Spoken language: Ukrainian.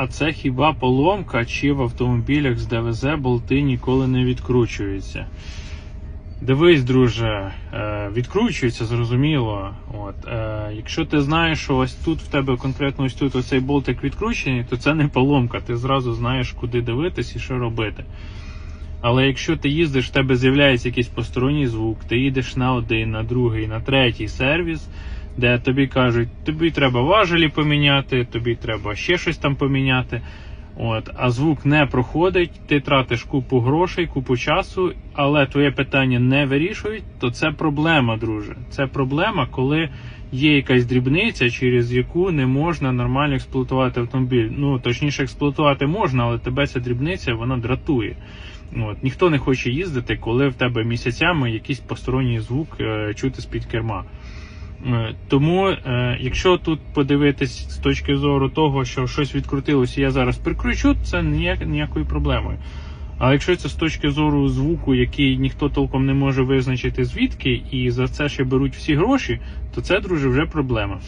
А це хіба поломка, чи в автомобілях з ДВЗ болти ніколи не відкручуються? Дивись, друже, е, відкручується, зрозуміло. От, е, якщо ти знаєш, що ось тут в тебе конкретно ось тут оцей болтик відкручений, то це не поломка, ти зразу знаєш, куди дивитись і що робити. Але якщо ти їздиш, в тебе з'являється якийсь посторонній звук, ти їдеш на один, на другий, на третій сервіс, де тобі кажуть, тобі треба важелі поміняти, тобі треба ще щось там поміняти. От, а звук не проходить, ти тратиш купу грошей, купу часу, але твоє питання не вирішують, то це проблема, друже. Це проблема, коли є якась дрібниця, через яку не можна нормально експлуатувати автомобіль. Ну точніше, експлуатувати можна, але тебе ця дрібниця вона дратує. От ніхто не хоче їздити, коли в тебе місяцями якийсь посторонній звук е, чути з-під керма. Е, Тому, е, якщо тут подивитись з точки зору того, що щось відкрутилося, я зараз прикручу, це ніяк, ніякою проблемою. Але якщо це з точки зору звуку, який ніхто толком не може визначити звідки, і за це ще беруть всі гроші, то це, друже, вже проблема.